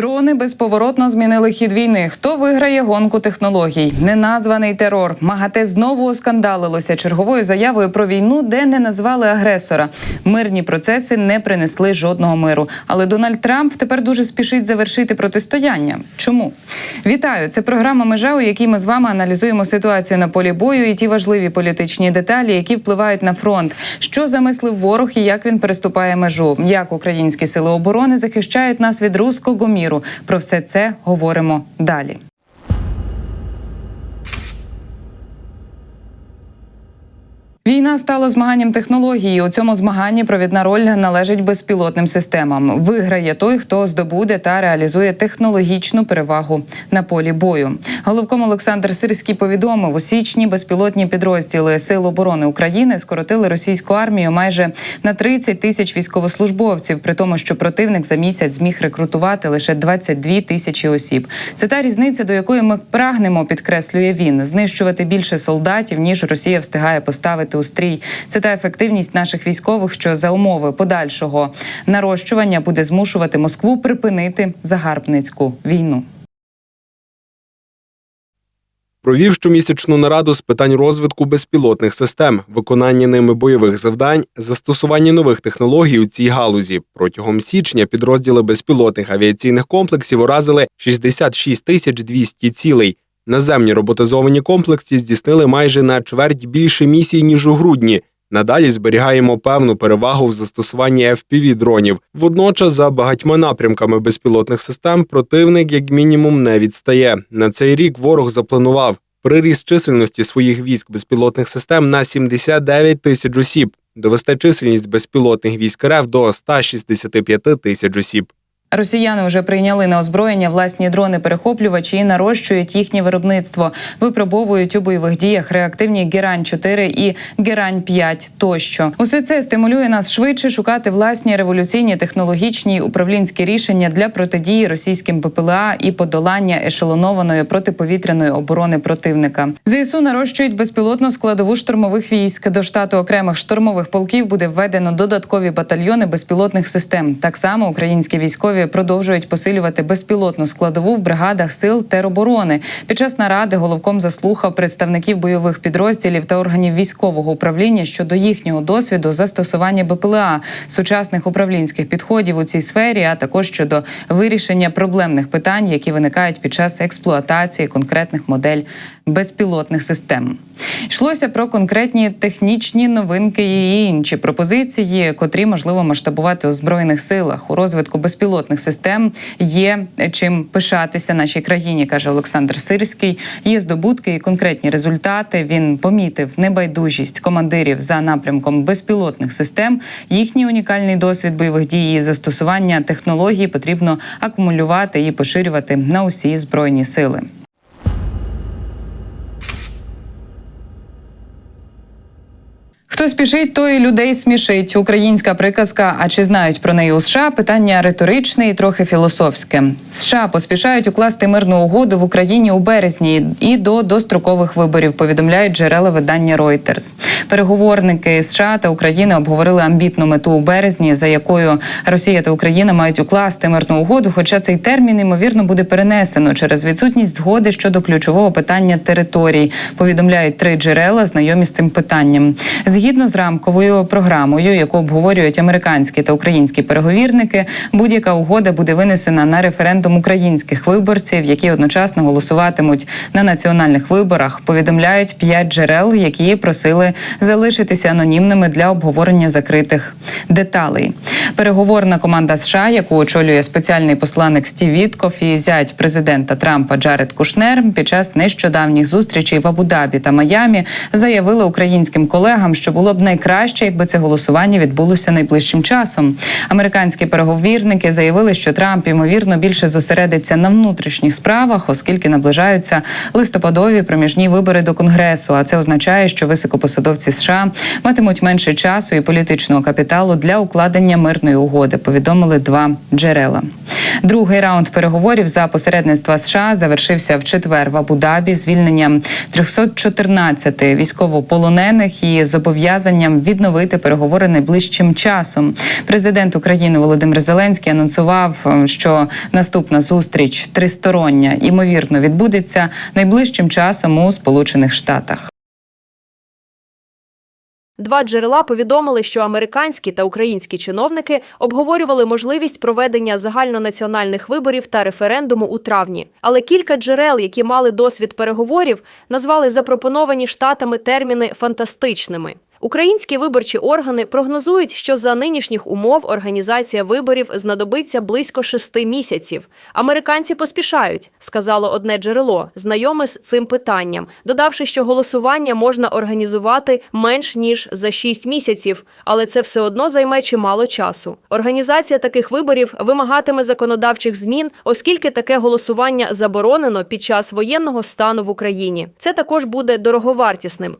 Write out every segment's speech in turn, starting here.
Дрони безповоротно змінили хід війни. Хто виграє гонку технологій? Неназваний терор. МАГАТЕ знову оскандалилося черговою заявою про війну, де не назвали агресора. Мирні процеси не принесли жодного миру. Але Дональд Трамп тепер дуже спішить завершити протистояння. Чому? Вітаю! Це програма Межа, у якій ми з вами аналізуємо ситуацію на полі бою і ті важливі політичні деталі, які впливають на фронт. Що замислив ворог і як він переступає межу? Як українські сили оборони захищають нас від руського міру? Про все це говоримо далі. Війна стала змаганням технології. У цьому змаганні провідна роль належить безпілотним системам. Виграє той, хто здобуде та реалізує технологічну перевагу на полі бою. Головком Олександр Сирський повідомив у січні безпілотні підрозділи Сил оборони України скоротили російську армію майже на 30 тисяч військовослужбовців, при тому, що противник за місяць зміг рекрутувати лише 22 тисячі осіб. Це та різниця, до якої ми прагнемо, підкреслює він, знищувати більше солдатів ніж Росія встигає поставити у. Це та ефективність наших військових, що за умови подальшого нарощування буде змушувати Москву припинити загарбницьку війну. Провів щомісячну нараду з питань розвитку безпілотних систем, виконання ними бойових завдань, застосування нових технологій у цій галузі. Протягом січня підрозділи безпілотних авіаційних комплексів уразили 66 тисяч 200 цілей. Наземні роботизовані комплекси здійснили майже на чверть більше місій ніж у грудні. Надалі зберігаємо певну перевагу в застосуванні fpv дронів. Водночас, за багатьма напрямками безпілотних систем, противник як мінімум не відстає. На цей рік ворог запланував приріст чисельності своїх військ безпілотних систем на 79 тисяч осіб, довести чисельність безпілотних військ РФ до 165 тисяч осіб. Росіяни вже прийняли на озброєння власні дрони-перехоплювачі і нарощують їхнє виробництво. Випробовують у бойових діях реактивні Герань 4 і Герань 5 тощо. Усе це стимулює нас швидше шукати власні революційні технологічні і управлінські рішення для протидії російським БПЛА і подолання ешелонованої протиповітряної оборони противника. ЗСУ нарощують безпілотну складову штурмових військ. До штату окремих штурмових полків буде введено додаткові батальйони безпілотних систем. Так само українські військові продовжують посилювати безпілотну складову в бригадах сил тероборони. Під час наради головком заслухав представників бойових підрозділів та органів військового управління щодо їхнього досвіду застосування БПЛА, сучасних управлінських підходів у цій сфері, а також щодо вирішення проблемних питань, які виникають під час експлуатації конкретних модель безпілотних систем. Йшлося про конкретні технічні новинки і інші пропозиції, котрі можливо масштабувати у збройних силах у розвитку безпілотних систем. Є чим пишатися нашій країні, каже Олександр Сирський. Є здобутки і конкретні результати. Він помітив небайдужість командирів за напрямком безпілотних систем. Їхній унікальний досвід бойових дій і застосування технологій потрібно акумулювати і поширювати на усі збройні сили. Хто спішить, той людей смішить. Українська приказка. А чи знають про неї у США? Питання риторичне і трохи філософське. США поспішають укласти мирну угоду в Україні у березні і до дострокових виборів. Повідомляють джерела видання Reuters. Переговорники США та України обговорили амбітну мету у березні, за якою Росія та Україна мають укласти мирну угоду. Хоча цей термін ймовірно буде перенесено через відсутність згоди щодо ключового питання територій. Повідомляють три джерела, знайомі з цим питанням. Згідно з рамковою програмою, яку обговорюють американські та українські переговірники, будь-яка угода буде винесена на референдум українських виборців, які одночасно голосуватимуть на національних виборах. Повідомляють п'ять джерел, які просили залишитися анонімними для обговорення закритих деталей. Переговорна команда США, яку очолює спеціальний посланник Стів Вітков і зять президента Трампа Джаред Кушнер, під час нещодавніх зустрічей в Абу-Дабі та Майамі заявили українським колегам, що було б найкраще, якби це голосування відбулося найближчим часом. Американські переговірники заявили, що Трамп ймовірно більше зосередиться на внутрішніх справах, оскільки наближаються листопадові проміжні вибори до конгресу. А це означає, що високопосадовці США матимуть менше часу і політичного капіталу для укладення мирної угоди. Повідомили два джерела. Другий раунд переговорів за посередництва США завершився в четвер в Абу-Дабі звільненням 314 військовополонених і зобов'язанням зобов'язанням відновити переговори найближчим часом. Президент України Володимир Зеленський анонсував, е, що наступна зустріч тристороння ймовірно відбудеться найближчим часом у Сполучених Штатах. Два джерела повідомили, що американські та українські чиновники обговорювали можливість проведення загальнонаціональних виборів та референдуму у травні. Але кілька джерел, які мали досвід переговорів, назвали запропоновані штатами терміни фантастичними. Українські виборчі органи прогнозують, що за нинішніх умов організація виборів знадобиться близько шести місяців. Американці поспішають, сказало одне джерело, знайоме з цим питанням, додавши, що голосування можна організувати менш ніж за шість місяців, але це все одно займе чимало часу. Організація таких виборів вимагатиме законодавчих змін, оскільки таке голосування заборонено під час воєнного стану в Україні. Це також буде дороговартісним.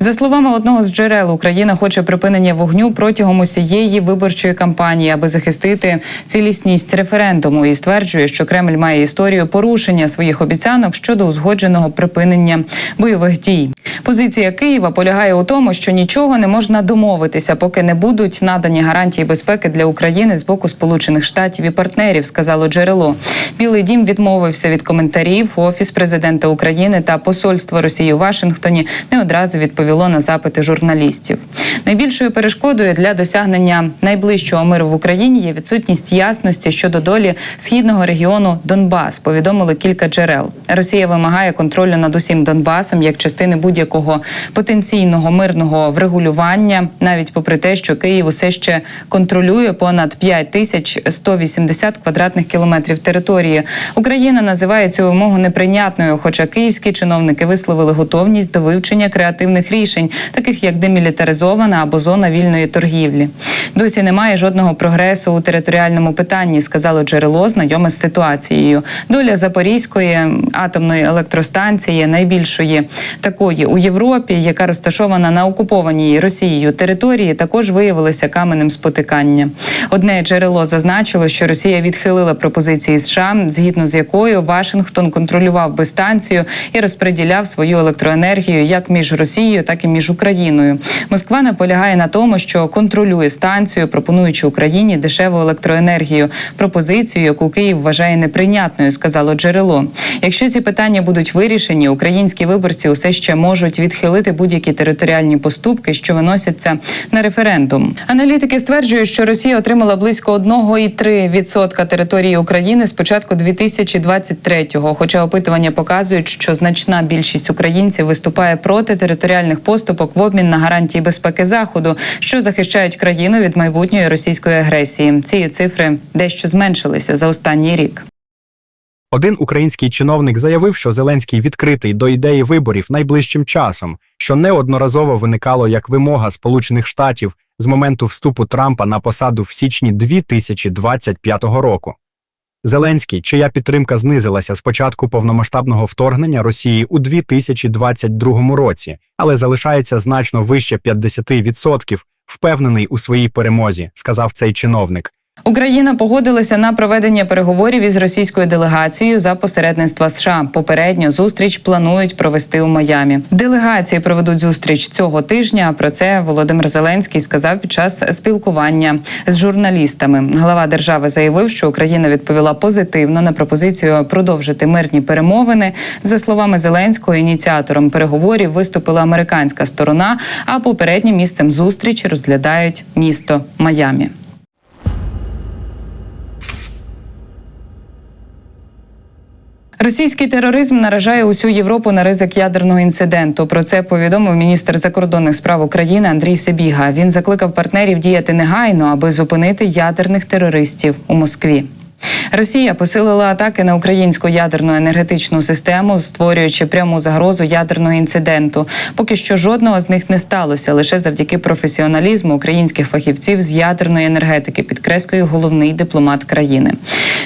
За словами одного з джерел, Україна хоче припинення вогню протягом усієї виборчої кампанії, аби захистити цілісність референдуму, і стверджує, що Кремль має історію порушення своїх обіцянок щодо узгодженого припинення бойових дій. Позиція Києва полягає у тому, що нічого не можна домовитися, поки не будуть надані гарантії безпеки для України з боку Сполучених Штатів і партнерів, сказало джерело. Білий дім відмовився від коментарів. Офіс президента України та посольство Росії у Вашингтоні не одразу відповіло на запити журналістів. Найбільшою перешкодою для досягнення найближчого миру в Україні є відсутність ясності щодо долі східного регіону Донбас. Повідомили кілька джерел. Росія вимагає контролю над усім Донбасом як частини будь-якого потенційного мирного врегулювання, навіть попри те, що Київ усе ще контролює понад 5 тисяч 180 квадратних кілометрів території. Україна називає цю вимогу неприйнятною, хоча київські чиновники висловили готовність до вивчення креативних рішень, таких як демілітаризована або зона вільної торгівлі. Досі немає жодного прогресу у територіальному питанні, сказало джерело, знайоме з ситуацією. Доля Запорізької атомної електростанції, найбільшої такої у Європі, яка розташована на окупованій Росією території, також виявилася каменем спотикання. Одне джерело зазначило, що Росія відхилила пропозиції США, згідно з якою Вашингтон контролював би станцію і розподіляв свою електроенергію як між Росією, так і між Україною. Москва наполягає на тому, що контролює станцію, пропонуючи Україні дешеву електроенергію. Пропозицію, яку Київ вважає неприйнятною, сказало джерело. Якщо ці питання будуть вирішені, українські виборці усе ще можуть відхилити будь-які територіальні поступки, що виносяться на референдум. Аналітики стверджують, що Росія отримала близько 1,3% території України з початку 2023-го, Хоча опитування показують, що значна більшість українців виступає проти територіальних поступок в обмін на гарантії безпеки заходу, що захищають країну від майбутньої російської агресії. Ці цифри дещо зменшилися за останній рік. Один український чиновник заявив, що Зеленський відкритий до ідеї виборів найближчим часом, що неодноразово виникало як вимога Сполучених Штатів з моменту вступу Трампа на посаду в січні 2025 року. Зеленський, чия підтримка знизилася з початку повномасштабного вторгнення Росії у 2022 році, але залишається значно вище 50%, впевнений у своїй перемозі, сказав цей чиновник. Україна погодилася на проведення переговорів із російською делегацією за посередництва США. Попередньо зустріч планують провести у Майамі. Делегації проведуть зустріч цього тижня. Про це Володимир Зеленський сказав під час спілкування з журналістами. Глава держави заявив, що Україна відповіла позитивно на пропозицію продовжити мирні перемовини. За словами Зеленського, ініціатором переговорів виступила американська сторона. А попереднім місцем зустрічі розглядають місто Майамі. Російський тероризм наражає усю Європу на ризик ядерного інциденту. Про це повідомив міністр закордонних справ України Андрій Сибіга. Він закликав партнерів діяти негайно, аби зупинити ядерних терористів у Москві. Росія посилила атаки на українську ядерну енергетичну систему, створюючи пряму загрозу ядерного інциденту. Поки що жодного з них не сталося лише завдяки професіоналізму українських фахівців з ядерної енергетики, підкреслює головний дипломат країни.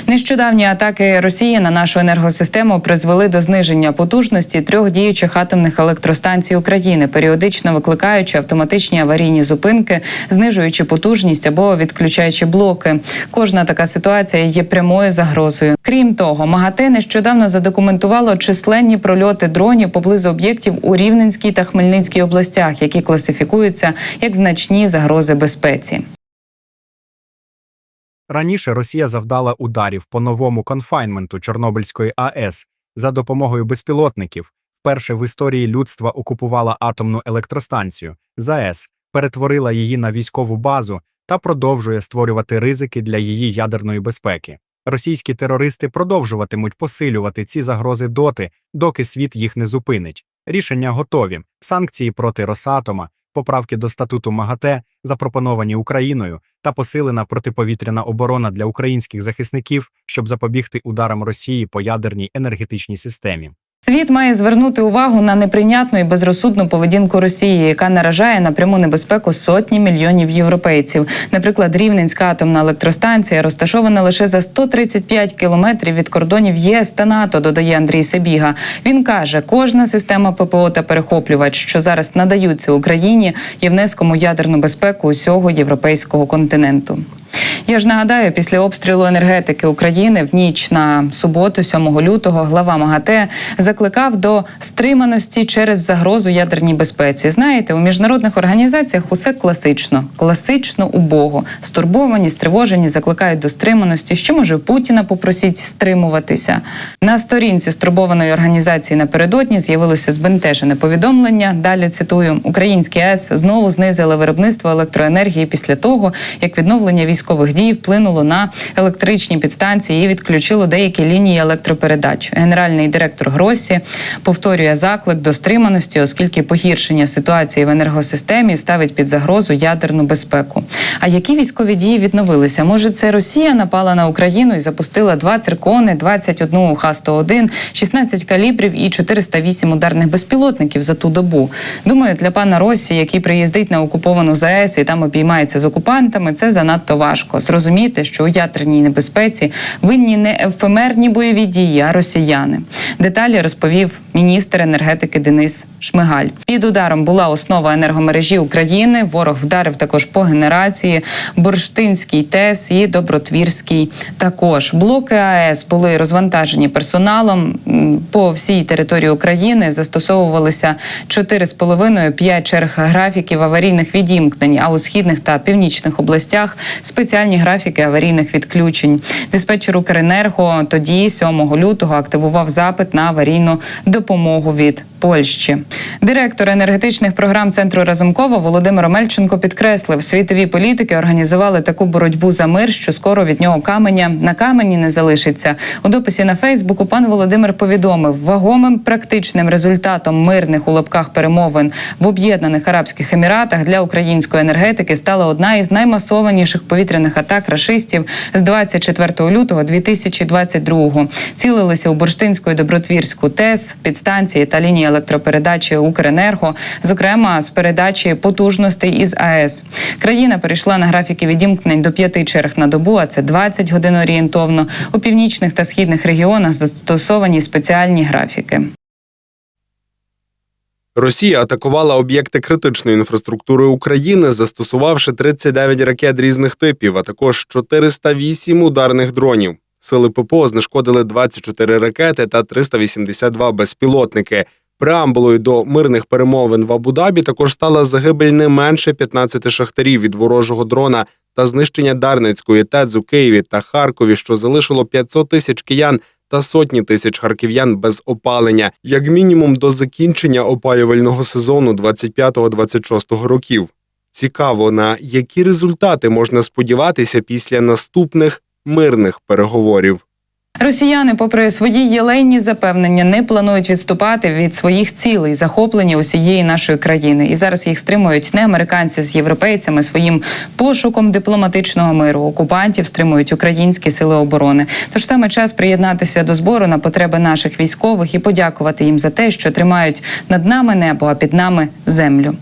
Нещодавні атаки Росії на нашу енергосистему призвели до зниження потужності трьох діючих атомних електростанцій України, періодично викликаючи автоматичні аварійні зупинки, знижуючи потужність або відключаючи блоки. Кожна така ситуація є прямою прямою загрозою. Крім того, МАГАТЕ нещодавно задокументувало численні прольоти дронів поблизу об'єктів у Рівненській та Хмельницькій областях, які класифікуються як значні загрози безпеці. Раніше Росія завдала ударів по новому конфайнменту Чорнобильської АЕС за допомогою безпілотників. Вперше в історії людства окупувала атомну електростанцію ЗАЕС, перетворила її на військову базу та продовжує створювати ризики для її ядерної безпеки. Російські терористи продовжуватимуть посилювати ці загрози доти, доки світ їх не зупинить. Рішення готові. Санкції проти Росатома, поправки до статуту МАГАТЕ, запропоновані Україною, та посилена протиповітряна оборона для українських захисників, щоб запобігти ударам Росії по ядерній енергетичній системі. Світ має звернути увагу на неприйнятну і безрозсудну поведінку Росії, яка наражає на пряму небезпеку сотні мільйонів європейців. Наприклад, Рівненська атомна електростанція розташована лише за 135 кілометрів від кордонів ЄС та НАТО, додає Андрій Себіга. Він каже, кожна система ППО та перехоплювач, що зараз надаються Україні, є внеском у ядерну безпеку усього європейського континенту. Я ж нагадаю, після обстрілу енергетики України в ніч на суботу, 7 лютого, глава МАГАТЕ закликав до стриманості через загрозу ядерній безпеці. Знаєте, у міжнародних організаціях усе класично, класично убого. Стурбовані, стривожені, закликають до стриманості. Що може Путіна попросіть стримуватися? На сторінці стурбованої організації напередодні з'явилося збентежене повідомлення. Далі цитую: Українські АЕС знову знизили виробництво електроенергії після того, як відновлення військових дій вплинуло на електричні підстанції і відключило деякі лінії електропередач. Генеральний директор Гросі повторює заклик до стриманості, оскільки погіршення ситуації в енергосистемі ставить під загрозу ядерну безпеку. А які військові дії відновилися? Може, це Росія напала на Україну і запустила два циркони, 21 Х-101, 16 калібрів і 408 ударних безпілотників за ту добу. Думаю, для пана Росі, який приїздить на окуповану ЗАЕС і там обіймається з окупантами, це занадто важко. Зрозуміти, що у ядерній небезпеці винні не ефемерні бойові дії, а росіяни. Деталі розповів міністр енергетики Денис Шмигаль. Під ударом була основа енергомережі України. Ворог вдарив також по генерації, Бурштинський ТЕС і Добротвірський. Також блоки АЕС були розвантажені персоналом по всій території України. Застосовувалися 4,5-5 черг графіків аварійних відімкнень. А у східних та північних областях спеціальні графіки аварійних відключень. Диспетчер Укренерго тоді, 7 лютого, активував запит на аварійну допомогу від Польщі. Директор енергетичних програм центру Разумкова Володимир Омельченко підкреслив, світові політики організували таку боротьбу за мир, що скоро від нього каменя на камені не залишиться. У дописі на Фейсбуку пан Володимир повідомив, вагомим практичним результатом мирних у лапках перемовин в Об'єднаних Арабських Еміратах для української енергетики стала одна із наймасованіших повітряних атак рашистів з 24 лютого 2022-го. Цілилися у Бурштинську і Добротвірську ТЕС, підстанції та лінії електропередачі Укренерго, зокрема з передачі потужностей із АЕС. Країна перейшла на графіки відімкнень до п'яти черг на добу, а це 20 годин орієнтовно. У північних та східних регіонах застосовані спеціальні графіки. Росія атакувала об'єкти критичної інфраструктури України, застосувавши 39 ракет різних типів, а також 408 ударних дронів. Сили ППО знешкодили 24 ракети та 382 безпілотники. Преамбулою до мирних перемовин в Абу-Дабі також стала загибель не менше 15 шахтарів від ворожого дрона та знищення Дарницької ТЕЦ у Києві та Харкові, що залишило 500 тисяч киян та сотні тисяч харків'ян без опалення, як мінімум до закінчення опалювального сезону 25-26 років. Цікаво, на які результати можна сподіватися після наступних мирних переговорів. Росіяни, попри свої єлейні запевнення, не планують відступати від своїх цілей захоплення усієї нашої країни. І зараз їх стримують не американці з європейцями своїм пошуком дипломатичного миру. Окупантів стримують українські сили оборони. Тож саме час приєднатися до збору на потреби наших військових і подякувати їм за те, що тримають над нами небо, а під нами землю.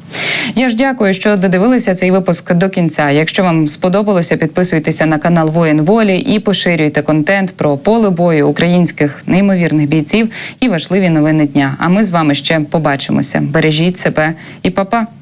Я ж дякую, що додивилися цей випуск до кінця. Якщо вам сподобалося, підписуйтеся на канал Воїн Волі і поширюйте контент про поле бою українських неймовірних бійців і важливі новини дня. А ми з вами ще побачимося. Бережіть себе і па-па!